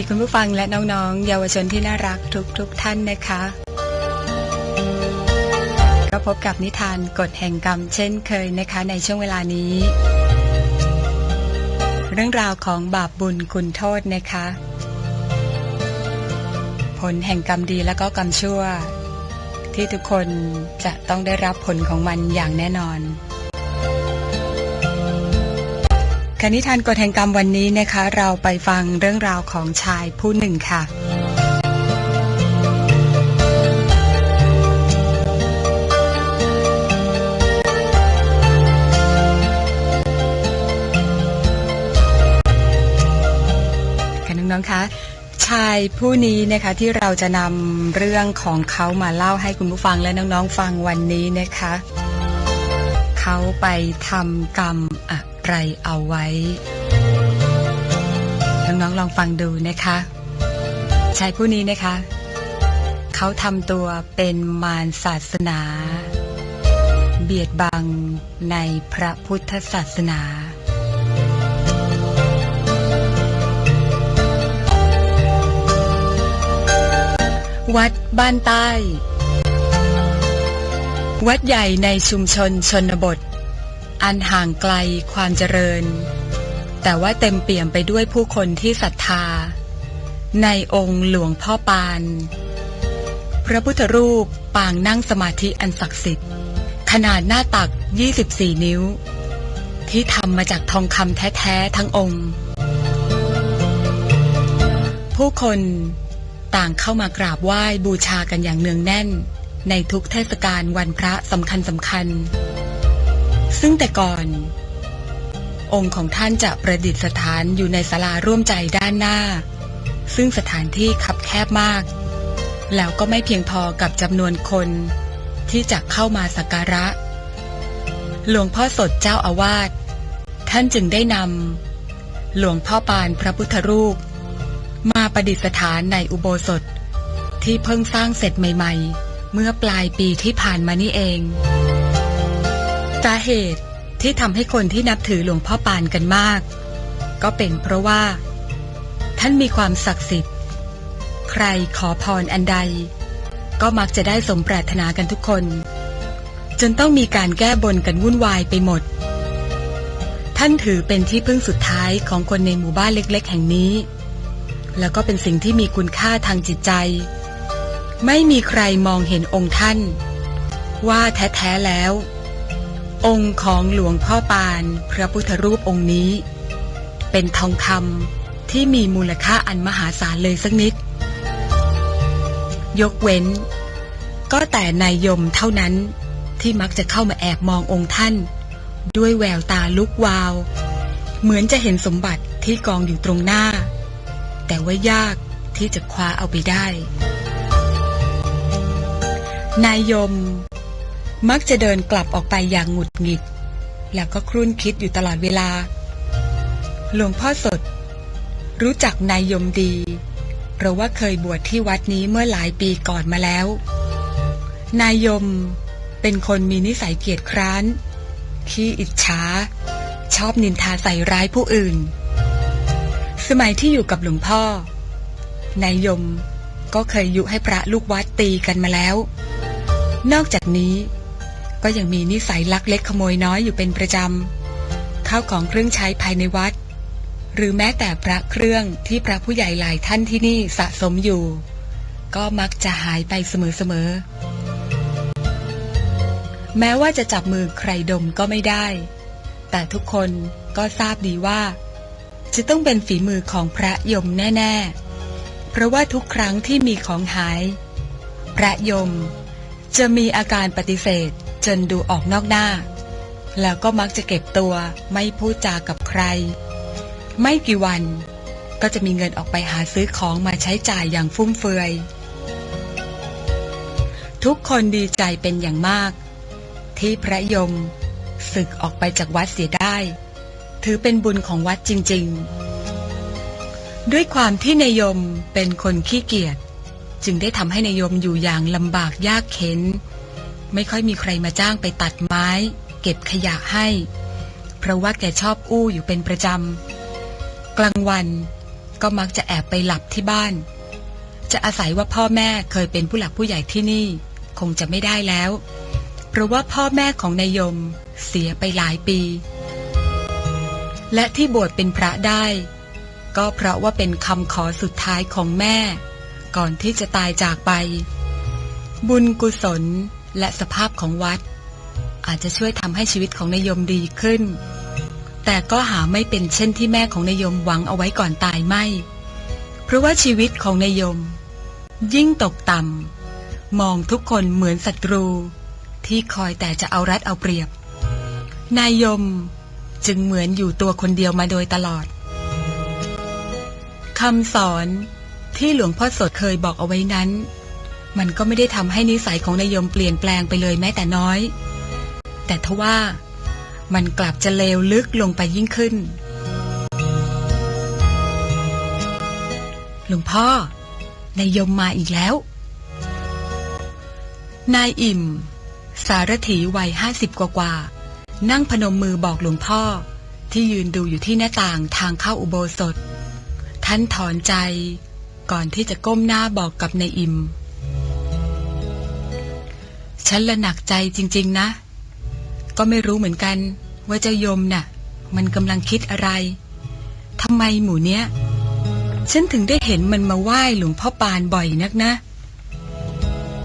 ดีคุณผู้ฟังและน้องๆ เยาวชนที่น่ารักทุกๆทท่านนะคะ ก็พบกับนิทานกฎแห่งกรรมเช่นเคยนะคะในช่วงเวลานี้ เรื่องราวของบาปบุญคุณโทษนะคะ ผลแห่งกรรมดีและก็กรรมชั่ว ที่ทุกคนจะต้องได้รับผลของมันอย่างแน่นอน คณิทานกฎแห่งกรรมวันนี้นะคะ เราไปฟังเรื่องราวของชายผู้หนึ่งค่ะ ค่ะน้องๆคะชายผู้นี้นะคะที่เราจะนำเรื่องของเขามาเล่าให้คุณผู้ฟังและน้องๆฟังวันนี้นะคะ เขาไปทำกรรมอะ ไรเอาไว้น้องๆลองฟังดูนะคะชายผู้นี้นะคะ เขาทำตัวเป็นมารศาสนา เบียดบังในพระพุทธศาสนาวัดบ้านใต้ วัดใหญ่ในชุมชนชนบท อันห่างไกลความเจริญ แต่ว่าเต็มเปี่ยมไปด้วยผู้คนที่ศรัทธา ในองค์หลวงพ่อปาน พระพุทธรูปปางนั่งสมาธิอันศักดิ์สิทธิ์ ขนาดหน้าตัก 24 นิ้ว ที่ทำมาจากทองคำแท้ๆทั้งองค์ ผู้คนต่างเข้ามากราบไหว้บูชากันอย่างเนืองแน่น ในทุกเทศกาลวันพระสำคัญสำคัญ ซึ่งแต่ก่อน องค์ของท่านจะประดิษฐานอยู่ในศาลาร่วมใจด้านหน้า ซึ่งสถานที่คับแคบมาก แล้วก็ไม่เพียงพอกับจำนวนคนที่จะเข้ามาสักการะ หลวงพ่อสดเจ้าอาวาสท่านจึงได้นำหลวงพ่อปานพระพุทธรูป มาประดิษฐานในอุโบสถที่เพิ่งสร้างเสร็จใหม่ ๆ เมื่อปลายปีที่ผ่านมานี่เอง สาเหตุที่ทำให้คนที่นับถือหลวงพ่อปานกันมาก ก็เป็นเพราะว่า ท่านมีความศักดิ์สิทธิ์ ใครขอพรอันใด ก็มักจะได้สมปรารถนากันทุกคน จนต้องมีการแก้บนกันวุ่นวายไปหมด ท่านถือเป็นที่พึ่งสุดท้ายของคนในหมู่บ้านเล็ก ๆ แห่งนี้ แล้วก็เป็นสิ่งที่มีคุณค่าทางจิตใจ ไม่มีใครมองเห็นองค์ท่าน ว่าแท้ ๆ แล้ว องค์ของหลวงพ่อปานพระพุทธรูปองค์นี้ เป็นทองคำที่มีมูลค่าอันมหาศาลเลยสักนิด ยกเว้น ก็แต่นายยมเท่านั้นที่มักจะเข้ามาแอบมององค์ท่าน ด้วยแววตาลุกวาว เหมือนจะเห็นสมบัติที่กองอยู่ตรงหน้า แต่ว่ายากที่จะคว้าเอาไปได้ นายยม มักจะเดินกลับออกไปอย่างหงุดหงิด แล้วก็ครุ่นคิดอยู่ตลอดเวลา หลวงพ่อสด รู้จักนายยมดี เพราะว่าเคยบวชที่วัดนี้เมื่อหลายปีก่อนมาแล้ว นายยมเป็นคนมีนิสัยเกียจคร้าน ขี้อิจฉา ชอบนินทาใส่ร้ายผู้อื่น สมัยที่อยู่กับหลวงพ่อ นายยมก็เคยยุให้พระลูกวัดตีกันมาแล้ว นอกจากนี้ ก็ยังมีนิสัยลักเล็กขโมยน้อยอยู่เป็นประจำข้าวของเครื่องใช้ภายในวัด หรือแม้แต่พระเครื่องที่พระผู้ใหญ่หลายท่านที่นี่สะสมอยู่ ก็มักจะหายไปเสมอๆแม้ว่าจะจับมือใครดมก็ไม่ได้ แต่ทุกคนก็ทราบดีว่า จะต้องเป็นฝีมือของพระยมแน่ๆ เพราะว่าทุกครั้งที่มีของหาย พระยมจะมีอาการปฏิเสธ จนดูออกนอกหน้า แล้วก็มักจะเก็บตัวไม่พูดจากับใคร ไม่กี่วันก็จะมีเงินออกไปหาซื้อของมาใช้จ่ายอย่างฟุ่มเฟือย ทุกคนดีใจเป็นอย่างมาก ที่พระยมศึกออกไปจากวัดเสียได้ ถือเป็นบุญของวัดจริง ๆ ด้วยความที่นายยมเป็นคนขี้เกียจจึงได้ทำให้นายยมอยู่อย่างลำบากยากเข็น ไม่ค่อยมีใครมาจ้างไปตัดไม้ เก็บขยะให้ เพราะว่าแกชอบอู้อยู่เป็นประจำ กลางวันก็มักจะแอบไปหลับที่บ้าน จะอาศัยว่าพ่อแม่เคยเป็นผู้หลักผู้ใหญ่ที่นี่ คงจะไม่ได้แล้ว เพราะว่าพ่อแม่ของนายยมเสียไปหลายปี และที่บวชเป็นพระได้ ก็เพราะว่าเป็นคำขอสุดท้ายของแม่ ก่อนที่จะตายจากไป บุญกุศล และสภาพของวัด อาจจะช่วยทำให้ชีวิตของนายยมดีขึ้น แต่ก็หาไม่เป็นเช่นที่แม่ของนายยมหวังเอาไว้ก่อนตายไม่ เพราะว่าชีวิตของนายยม ยิ่งตกต่ำมองทุกคนเหมือนศัตรู ที่คอยแต่จะเอารัดเอาเปรียบ นายยมจึงเหมือนอยู่ตัวคนเดียวมาโดยตลอดคำสอนที่หลวงพ่อสดเคยบอกเอาไว้นั้น มันก็ไม่ได้ทำให้นิสัยของนายยมเปลี่ยนแปลงไปเลยแม้แต่น้อย แต่ทว่ามันกลับจะเลวลึกลงไปยิ่งขึ้น หลวงพ่อนายยมมาอีกแล้ว นายอิ่ม สารถีวัยห้าสิบกว่านั่งพนมมือบอกหลวงพ่อ ที่ยืนดูอยู่ที่หน้าต่างทางเข้าอุโบสถ ท่านถอนใจ ก่อนที่จะก้มหน้าบอกกับนายอิ่ม ฉันละหนักใจจริง ๆ นะ ก็ไม่รู้เหมือนกัน ว่าเจ้ายมน่ะ มันกำลังคิดอะไรทำไมหมู่เนี้ย ฉันถึงได้เห็นมันมาไหว้หลวงพ่อปานบ่อยนักนะ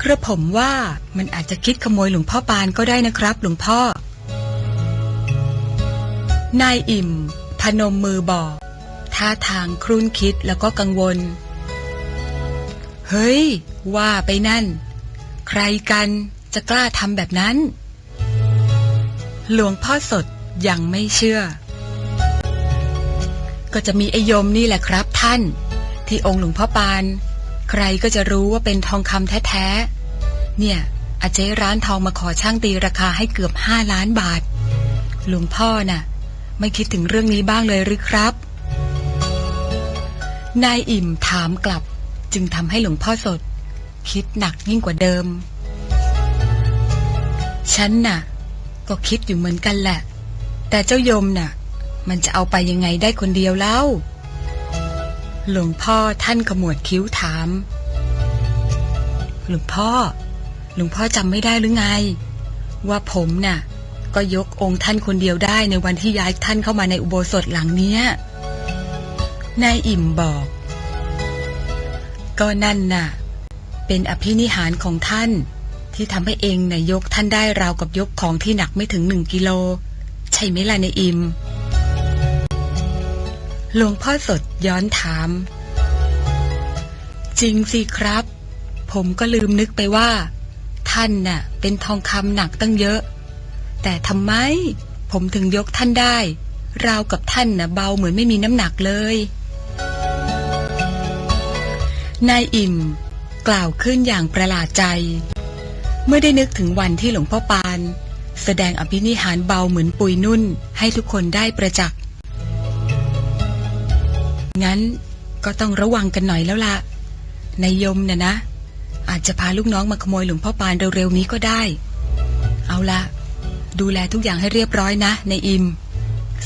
กระผมว่ามันอาจจะคิดขโมยหลวงพ่อปานก็ได้นะครับหลวงพ่อ นายอิ่ม พนมมือบอกท่าทางครุ่นคิดแล้วก็กังวล เฮ้ย ว่าไปนั่น ใครกัน จะกล้าทำแบบนั้น หลวงพ่อสดยังไม่เชื่อ ก็จะมีไอยมนี่แหละครับท่าน ที่องค์หลวงพ่อปาน ใครก็จะรู้ว่าเป็นทองคำแท้ๆ เนี่ย อาเจ๊ร้านทองมาขอช่างตีราคาให้เกือบห้าล้านบาท หลวงพ่อน่ะ ไม่คิดถึงเรื่องนี้บ้างเลยหรือครับ นายอิ่มถามกลับจึงทำให้หลวงพ่อสด คิดหนักยิ่งกว่าเดิม ฉันน่ะ ก็คิดอยู่เหมือนกันแหละ แต่เจ้าโยมน่ะ มันจะเอาไปยังไงได้คนเดียวเล่า หลวงพ่อท่านขมวดคิ้วถาม หลวงพ่อ หลวงพ่อจำไม่ได้หรือไง ว่าผมน่ะ ก็ยกองค์ท่านคนเดียวได้ในวันที่ย้ายท่านเข้ามาในอุโบสถหลังเนี้ยนายอิ่มบอก ก็นั่นน่ะ เป็นอภินิหารของท่าน ที่ทำให้เองน่ะยกท่านได้ราวกับยกของที่หนักไม่ถึงหนึ่งกิโล ใช่ไหมล่ะนายอิมหลวงพ่อสดย้อนถาม จริงสิครับ ผมก็ลืมนึกไปว่า ท่านน่ะ เป็นทองคำหนักตั้งเยอะ แต่ทำไม ผมถึงยกท่านได้ ราวกับท่านน่ะเบาเหมือนไม่มีน้ำหนักเลยนายอิ่ม กล่าวขึ้นอย่างประหลาดใจ เมื่อได้นึกถึงวันที่หลวงพ่อปาน แสดงอภินิหารเบาเหมือนปุยนุ่นให้ทุกคนได้ประจักษ์ งั้นก็ต้องระวังกันหน่อยแล้วล่ะนายยมน่ะนะ อาจจะพาลูกน้องมาขโมยหลวงพ่อปานเร็วๆนี้ก็ได้ เอาละดูแลทุกอย่างให้เรียบร้อยนะนายอิม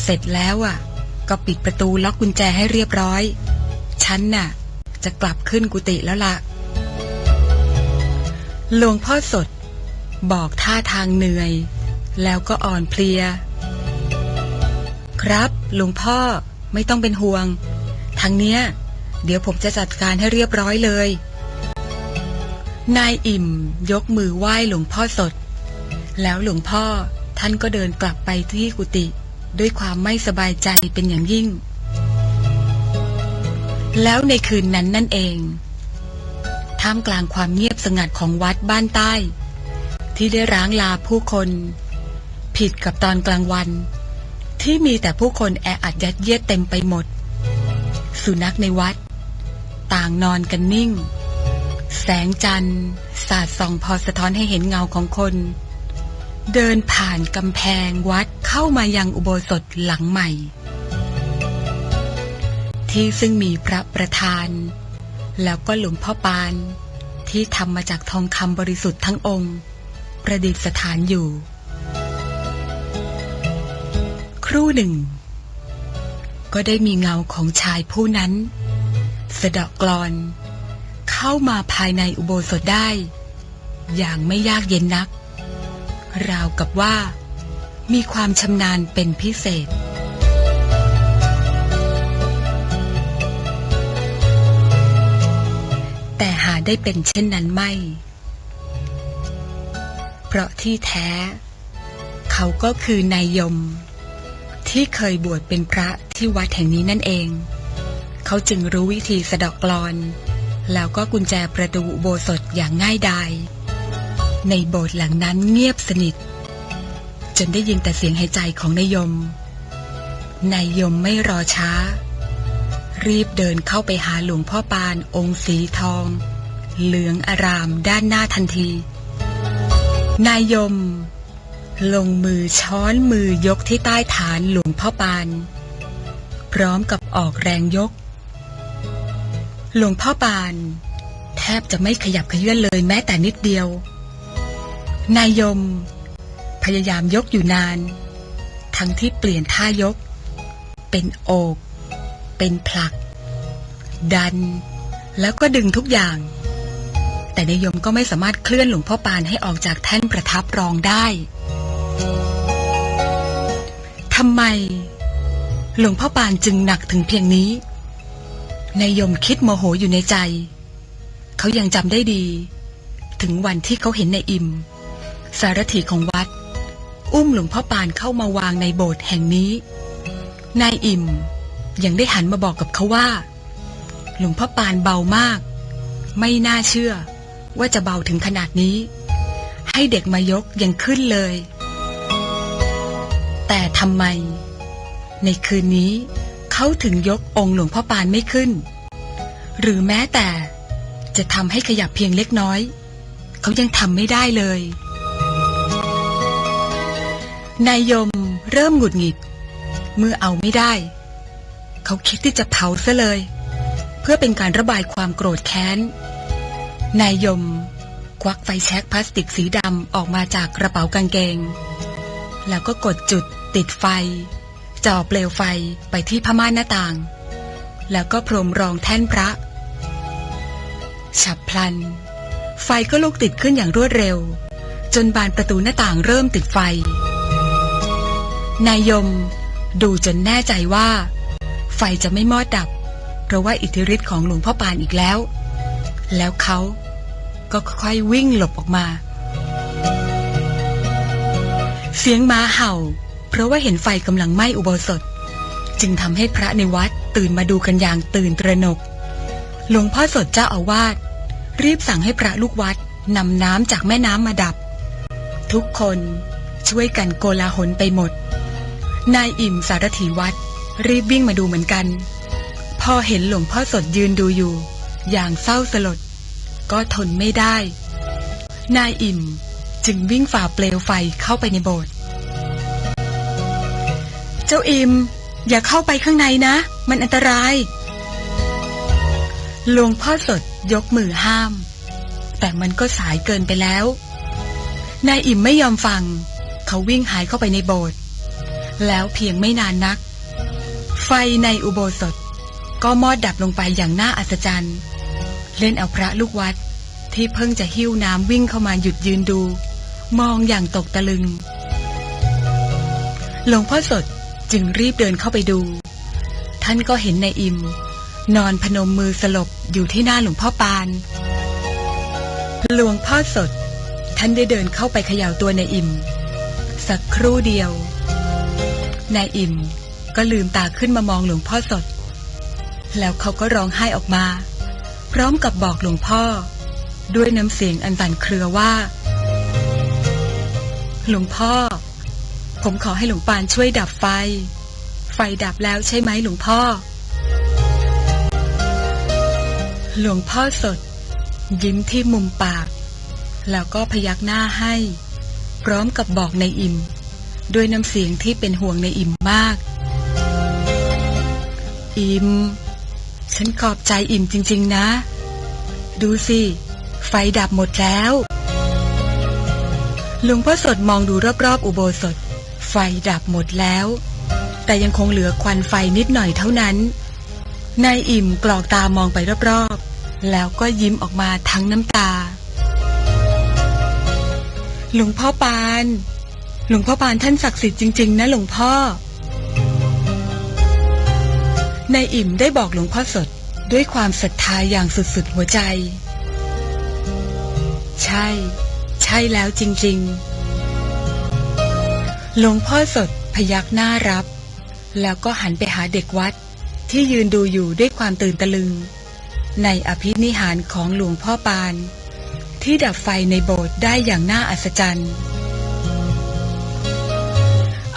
เสร็จแล้วอะ ก็ปิดประตูล็อกกุญแจให้เรียบร้อย ฉันน่ะ จะกลับขึ้นกุฏิแล้วล่ะ หลวงพ่อสด บอกท่าทางเหนื่อย แล้วก็อ่อนเพลีย ครับหลวงพ่อไม่ต้องเป็นห่วง ทางเนี้ย เดี๋ยวผมจะจัดการให้เรียบร้อยเลย นายอิ่มยกมือไหว้หลวงพ่อสด แล้วหลวงพ่อท่านก็เดินกลับไปที่กุฏิด้วยความไม่สบายใจเป็นอย่างยิ่ง แล้วในคืนนั้นนั่นเอง ท่ามกลางความเงียบสงัดของวัดบ้านใต้ ที่ได้ร้างลาผู้คน ผิดกับตอนกลางวัน ที่มีแต่ผู้คนแออัดยัดเยียดเต็มไปหมด สุนัขในวัด ต่างนอนกันนิ่ง แสงจันทร์สาดส่องพอสะท้อนให้เห็นเงาของคน เดินผ่านกำแพงวัดเข้ามายังอุโบสถหลังใหม่ ที่ซึ่งมีพระประธาน แล้วก็หลวงพ่อปาน ที่ทำมาจากทองคำบริสุทธิ์ทั้งองค์ ประดิษฐานอยู่ ครู่หนึ่ง ก็ได้มีเงาของชายผู้นั้น สะดาะกลอน เข้ามาภายในอุโบสถได้ อย่างไม่ยากเย็นนัก ราวกับว่า มีความชำนาญเป็นพิเศษ แต่หาได้เป็นเช่นนั้นไม่ เพราะที่แท้ เขาก็คือนายยม ที่เคยบวชเป็นพระที่วัดแห่งนี้นั่นเอง เขาจึงรู้วิธีสะดอกกลอน แล้วก็กุญแจประตูโบสถอย่างง่ายดาย ในโบสถ์หลังนั้นเงียบสนิท จนได้ยินแต่เสียงหายใจของนายยมนายยมไม่รอช้า รีบเดินเข้าไปหาหลวงพ่อปานองค์สีทอง เหลืองอารามด้านหน้าทันที นายยม ลงมือช้อนมือยกที่ใต้ฐานหลวงพ่อปาน พร้อมกับออกแรงยก หลวงพ่อปาน แทบจะไม่ขยับขยื่นเลยแม้แต่นิดเดียว นายยม พยายามยกอยู่นาน ทั้งที่เปลี่ยนท่ายก เป็นโอก เป็นผลัก ดัน แล้วก็ดึงทุกอย่าง แต่นายยมก็ไม่สามารถเคลื่อนหลวงพ่อปานให้ออกจากแท่นประทับรองได้ทำไม หลวงพ่อปานจึงหนักถึงเพียงนี้นายยมคิดโมโหอยู่ในใจ เขายังจำได้ดี ถึงวันที่เขาเห็นนายอิม สารถีของวัด อุ้มหลวงพ่อปานเข้ามาวางในโบสถ์แห่งนี้ นายอิม ยังได้หันมาบอกกับเขาว่า หลวงพ่อปานเบามาก ไม่น่าเชื่อ ว่าจะเบาถึงขนาดนี้ ให้เด็กมายกยังขึ้นเลย แต่ทำไม ในคืนนี้ เขาถึงยกองค์หลวงพ่อปานไม่ขึ้น หรือแม้แต่ จะทำให้ขยับเพียงเล็กน้อย เขายังทำไม่ได้เลยนายยมเริ่มหงุดหงิด เมื่อเอาไม่ได้ เขาคิดที่จะเผาซะเลย เพื่อเป็นการระบายความโกรธแค้น นายยม ควักไฟแช็กพลาสติกสีดำออกมาจากกระเป๋ากางเกง แล้วก็กดจุดติดไฟจ่อเปลวไฟไปที่ผ้าม่านหน้าต่าง แล้วก็พรมรองแท่นพระ ฉับพลัน ไฟก็ลุกติดขึ้นอย่างรวดเร็ว จนบานประตูหน้าต่างเริ่มติดไฟ นายยมดูจนแน่ใจว่า ไฟจะไม่มอดดับ เพราะว่าอิทธิฤทธิ์ของหลวงพ่อปานอีกแล้ว แล้วเขาก็ค่อยๆวิ่งหลบออกมา เสียงม้าเห่า เพราะว่าเห็นไฟกำลังไหม้อุโบสถ จึงทำให้พระในวัดตื่นมาดูกันอย่างตื่นตระหนก หลวงพ่อสดเจ้าอาวาสรีบสั่งให้พระลูกวัดนำน้ำจากแม่น้ำมาดับ ทุกคนช่วยกันโกลาหลไปหมด นายอิ่มสารถีวัด รีบวิ่งมาดูเหมือนกัน พอเห็นหลวงพ่อสดยืนดูอยู่ อย่างเศร้าสลด ก็ทนไม่ได้ นายอิ่มจึงวิ่งฝ่าเปลวไฟเข้าไปในโบสถ์เจ้าอิม อย่าเข้าไปข้างในนะ มันอันตรายหลวงพ่อสดยกมือห้าม แต่มันก็สายเกินไปแล้ว นายอิ่มไม่ยอมฟัง เขาวิ่งหายเข้าไปในโบสถ์แล้วเพียงไม่นานนัก ไฟในอุโบสถ ก็มอดดับลงไปอย่างน่าอัศจรรย์ เล่นเอาพระลูกวัดที่เพิ่งจะหิ้วน้ำวิ่งเข้ามาหยุดยืนดู มองอย่างตกตะลึง หลวงพ่อสดจึงรีบเดินเข้าไปดู ท่านก็เห็นนายอิม นอนพนมมือสลบอยู่ที่หน้าหลวงพ่อปาน หลวงพ่อสด ท่านได้เดินเข้าไปเขย่าตัวนายอิม สักครู่เดียวนายอิม ก็ลืมตาขึ้นมามองหลวงพ่อสด แล้วเขาก็ร้องไห้ออกมา พร้อมกับบอกหลวงพ่อ ด้วยน้ำเสียงอันสั่นเครือว่า หลวงพ่อ ผมขอให้หลวงปานช่วยดับไฟ ไฟดับแล้วใช่ไหมหลวงพ่อ หลวงพ่อสด ยิ้มที่มุมปาก แล้วก็พยักหน้าให้ พร้อมกับบอกในอิมด้วยน้ำเสียงที่เป็นห่วงในอิมมาก อิม ฉันขอบใจอิมจริง ๆ นะ ดูสิ ไฟดับหมดแล้วลวงพ่อสดมองดูรอบๆ อุโบสถ ไฟดับหมดแล้ว แต่ยังคงเหลือควันไฟนิดหน่อยเท่านั้นนายอิ่มกรอกตามองไปรอบๆ แล้วก็ยิ้มออกมาทั้งน้ำตาหลวงพ่อปาน หลวงพ่อปานท่านศักดิ์สิทธิ์จริง ๆ นะหลวงพ่อ นายอิ่มได้บอกหลวงพ่อสดด้วยความศรัทธาอย่างสุดๆหัวใจ ใช่ ใช่แล้วจริงๆ หลวงพ่อสดพยักหน้ารับ แล้วก็หันไปหาเด็กวัดที่ยืนดูอยู่ด้วยความตื่นตะลึง ในอภินิหารของหลวงพ่อปาน ที่ดับไฟในโบสถ์ได้อย่างน่าอัศจรรย์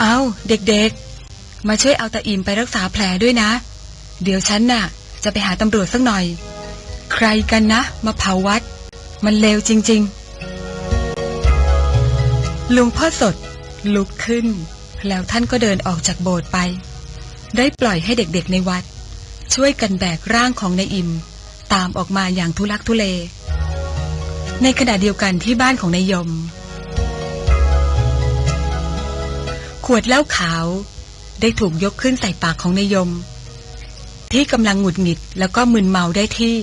เอาเด็กๆ มาช่วยเอาตาอิมไปรักษาแผลด้วยนะ เดี๋ยวฉันน่ะ จะไปหาตำรวจสักหน่อย ใครกันนะ มาเผาวัด มันเลวจริง ๆ ลุงพ่อสด ลุกขึ้น แล้วท่านก็เดินออกจากโบสถ์ไป ได้ปล่อยให้เด็กๆในวัด ช่วยกันแบกร่างของนายอิม ตามออกมาอย่างทุลักทุเล ในขณะเดียวกันที่บ้านของนายยม ขวดเหล้าขาวได้ถูกยกขึ้นใส่ปากของนายยม ที่กำลังหงุดหงิดแล้วก็มึนเมาได้ที่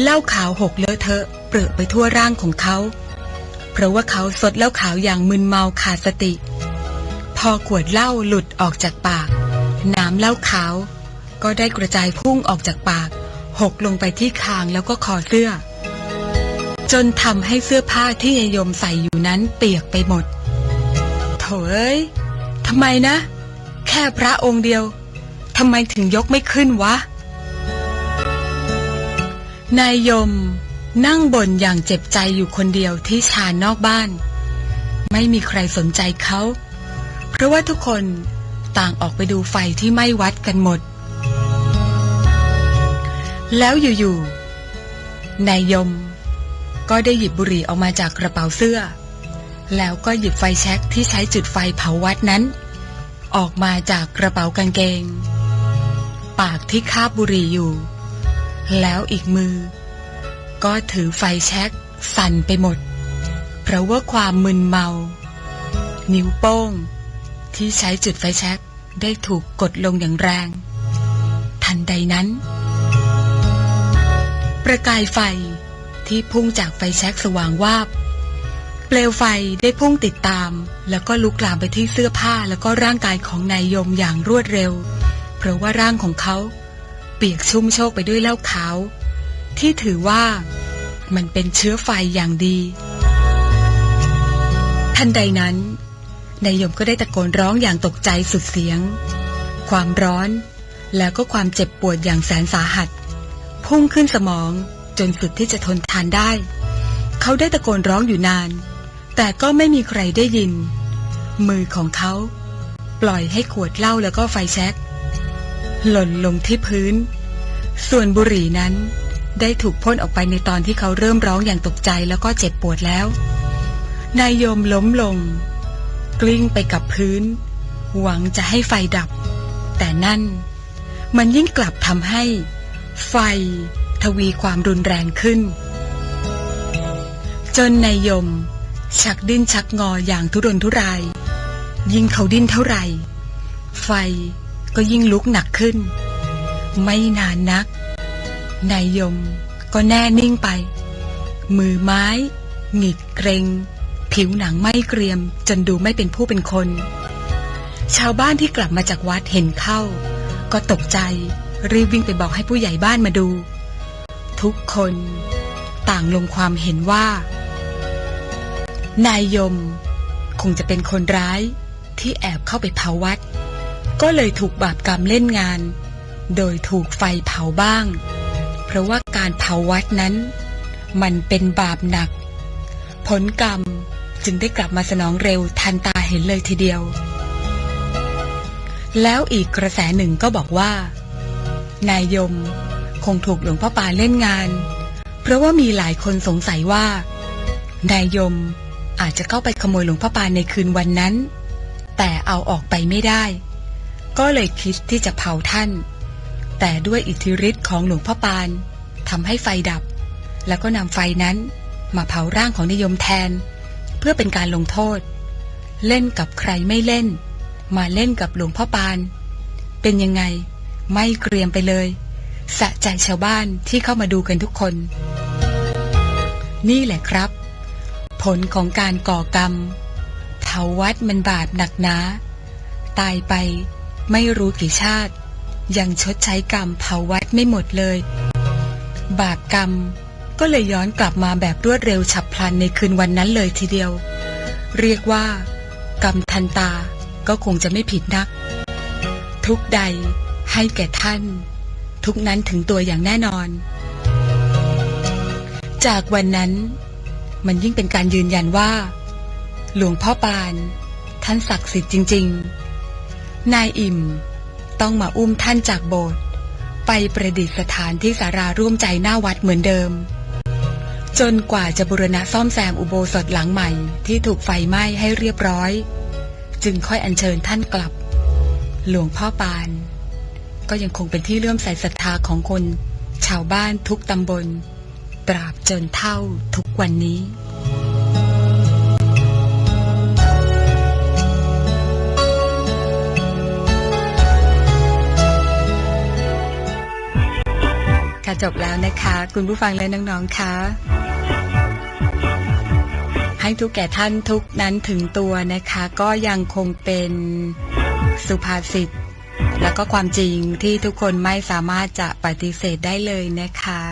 เหล้าขาวหกเลอะเทอะ เปรอะไปทั่วร่างของเขา เพราะว่าเขาสดเหล้าขาวอย่างมึนเมาขาดสติ พอขวดเหล้าหลุดออกจากปาก น้ำเหล้าขาว ก็ได้กระจายพุ่งออกจากปาก หกลงไปที่คางแล้วก็คอเสื้อ จนทำให้เสื้อผ้าที่ยายมใส่อยู่นั้นเปียกไปหมดโถเอ้ยทำไมนะ แค่พระองค์เดียว ทำไมถึงยกไม่ขึ้นวะ นายยม นั่งบ่นอย่างเจ็บใจอยู่คนเดียวที่ชานนอกบ้าน ไม่มีใครสนใจเขา เพราะว่าทุกคนต่างออกไปดูไฟที่ไม้วัดกันหมด แล้วอยู่ๆ นายยม ก็ได้หยิบบุหรี่ออกมาจากกระเป๋าเสื้อ แล้วก็หยิบไฟแช็กที่ใช้จุดไฟเผาวัดนั้น ออกมาจากกระเป๋ากางเกง ปากที่คาบบุหรี่อยู่ แล้วอีกมือ ก็ถือไฟแช็กสั่นไปหมด เพราะว่าความมึนเมา นิ้วโป้ง ที่ใช้จุดไฟแช็กได้ถูกกดลงอย่างแรง ทันใดนั้น ประกายไฟที่พุ่งจากไฟแช็กสว่างวาบ เปลวไฟได้พุ่งติดตาม แล้วก็ลุกลามไปที่เสื้อผ้าแล้วก็ร่างกายของนายยมอย่างรวดเร็ว เพราะว่าร่างของเขาเปียกชุ่มโชกไปด้วยเหล้าขาว ที่ถือว่ามันเป็นเชื้อไฟอย่างดี ทันใดนั้นนายยมก็ได้ตะโกนร้องอย่างตกใจสุดเสียง ความร้อนแล้วก็ความเจ็บปวดอย่างแสนสาหัส พุ่งขึ้นสมองจนสุดที่จะทนทานได้ เขาได้ตะโกนร้องอยู่นาน แต่ก็ไม่มีใครได้ยิน มือของเขา ปล่อยให้ขวดเหล้าแล้วก็ไฟแช็ก หล่นลงที่พื้น ส่วนบุหรี่นั้น ได้ถูกพ่นออกไปในตอนที่เขาเริ่มร้องอย่างตกใจแล้วก็เจ็บปวดแล้ว นายโยมล้มลง กลิ้งไปกับพื้น หวังจะให้ไฟดับ แต่นั่น มันยิ่งกลับทำให้ ไฟ ทวีความรุนแรงขึ้น จนนายยม ชักดิ้นชักงออย่างทุรนทุราย ยิ่งเขาดิ้นเท่าไหร่ ไฟ ก็ยิ่งลุกหนักขึ้น ไม่นานนัก นายยมก็แน่นิ่งไป มือไม้ หงิกเกรง ผิวหนังไม่เกรียม จนดูไม่เป็นผู้เป็นคน ชาวบ้านที่กลับมาจากวัดเห็นเข้า ก็ตกใจ รีบวิ่งไปบอกให้ผู้ใหญ่บ้านมาดู ทุกคนต่างลงความเห็นว่า นายยม คงจะเป็นคนร้ายที่แอบเข้าไปเผาวัด ก็เลยถูกบาปกรรมเล่นงาน โดยถูกไฟเผาบ้าง เพราะว่าการเผาวัดนั้น มันเป็นบาปหนัก ผลกรรมจึงได้กลับมาสนองเร็วทันตาเห็นเลยทีเดียว แล้วอีกกระแสหนึ่งก็บอกว่า นายยมคงถูกหลวงพ่อปานเล่นงาน เพราะว่ามีหลายคนสงสัยว่า นายยมอาจจะเข้าไปขโมยหลวงพ่อปานในคืนวันนั้น แต่เอาออกไปไม่ได้ ก็เลยคิดที่จะเผาท่าน แต่ด้วยอิทธิฤทธิ์ของหลวงพ่อปานทำให้ไฟดับ แล้วก็นำไฟนั้นมาเผาร่างของนายมแทน เพื่อเป็นการลงโทษ เล่นกับใครไม่เล่น มาเล่นกับหลวงพ่อปาน เป็นยังไง ไม่เกรียมไปเลย สะใจชาวบ้านที่เข้ามาดูกันทุกคน นี่แหละครับ ผลของการก่อกรรมเผาวัดมันบาปหนักหนา ตายไป ไม่รู้กี่ชาติ ยังชดใช้กรรมเผาวัดไม่หมดเลย บาปกรรมก็เลยย้อนกลับมาแบบรวดเร็วฉับพลันในคืนวันนั้นเลยทีเดียว เรียกว่า กรรมทันตาก็คงจะไม่ผิดนัก ทุกใดให้แก่ท่าน ทุกนั้นถึงตัวอย่างแน่นอน จากวันนั้นมันยิ่งเป็นการยืนยันว่า หลวงพ่อปาน ท่านศักดิ์สิทธิ์จริง ๆ นายอิ่ม ต้องมาอุ้มท่านจากโบสถ์ไปประดิษฐานที่สาราร่วมใจหน้าวัดเหมือนเดิม จนกว่าจะบุรณะซ่อมแซมอุโบสถหลังใหม่ที่ถูกไฟไหม้ให้เรียบร้อย จึงค่อยอัญเชิญท่านกลับ หลวงพ่อปาน ก็ยังคงเป็นที่เลื่อมใสศรัทธาของคน ชาวบ้านทุกตำบล ตราบจนเท่าทุกวันนี้ จบแล้วนะคะ คุณผู้ฟังและน้องๆคะให้ทุกแก่ท่านทุกนั้นถึงตัวนะคะ ก็ยังคงเป็นสุภาษิตแล้วก็ความจริงที่ทุกคนไม่สามารถจะปฏิเสธได้เลยนะคะ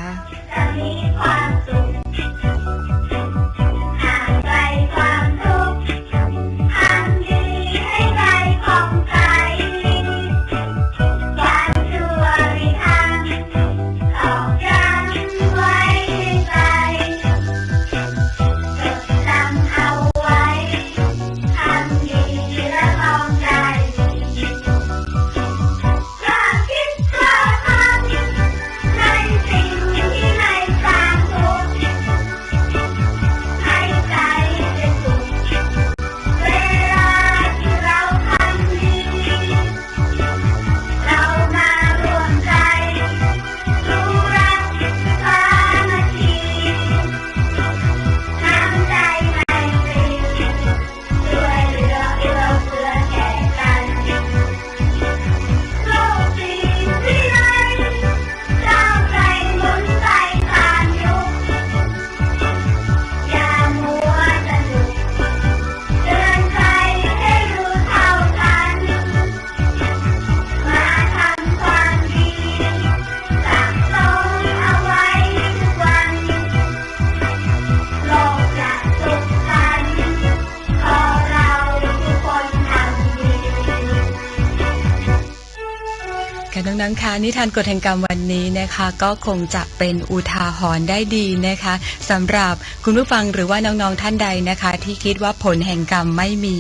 ค่ะน้องคะนิทานกฎแห่งกรรมวันนี้นะคะ ก็คงจะเป็นอุทาหรณ์ได้ดีนะคะสำหรับคุณผู้ฟังหรือว่าน้องๆท่านใดนะคะ ที่คิดว่าผลแห่งกรรมไม่มี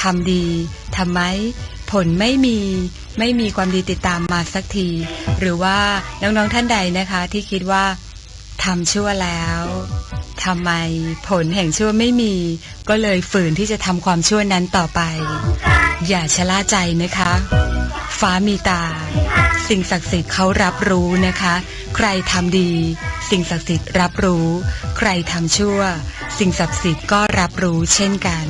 ทำดีทำไมผลไม่มีไม่มีความดีติดตามมาสักที หรือว่าน้องๆท่านใดนะคะ ที่คิดว่าทำชั่วแล้วทำไมผลแห่งชั่วไม่มี ก็เลยฝืนที่จะทำความชั่วนั้นต่อไป อย่าชะล่าใจนะคะ ฟ้ามีตา สิ่งศักดิ์สิทธิ์เขารับรู้นะคะ ใครทำดี สิ่งศักดิ์สิทธิ์รับรู้ ใครทำชั่ว สิ่งศักดิ์สิทธิ์ก็รับรู้เช่นกัน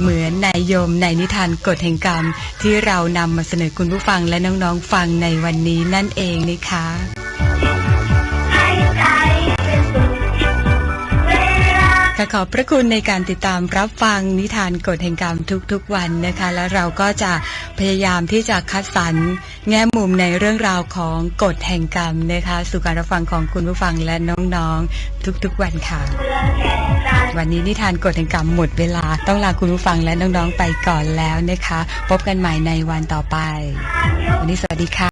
เหมือนในโยมในนิทานกฎแห่งกรรมที่เรานำมาเสนอคุณผู้ฟังและน้องๆฟังในวันนี้นั่นเองนะคะ ค่ะขอบพระคุณในการติดตามรับฟังนิทานกฎแห่งกรรมทุกๆวันนะคะ และเราก็จะพยายามที่จะคัดสรรแง่มุมในเรื่องราวของกฎแห่งกรรมนะคะสู่การรับฟังของคุณผู้ฟังและน้องๆทุกๆวันค่ะ วันนี้นิทานกฎแห่งกรรมหมดเวลาต้องลาคุณผู้ฟังและน้องๆไปก่อนแล้วนะคะ พบกันใหม่ในวันต่อไป วันนี้สวัสดีค่ะ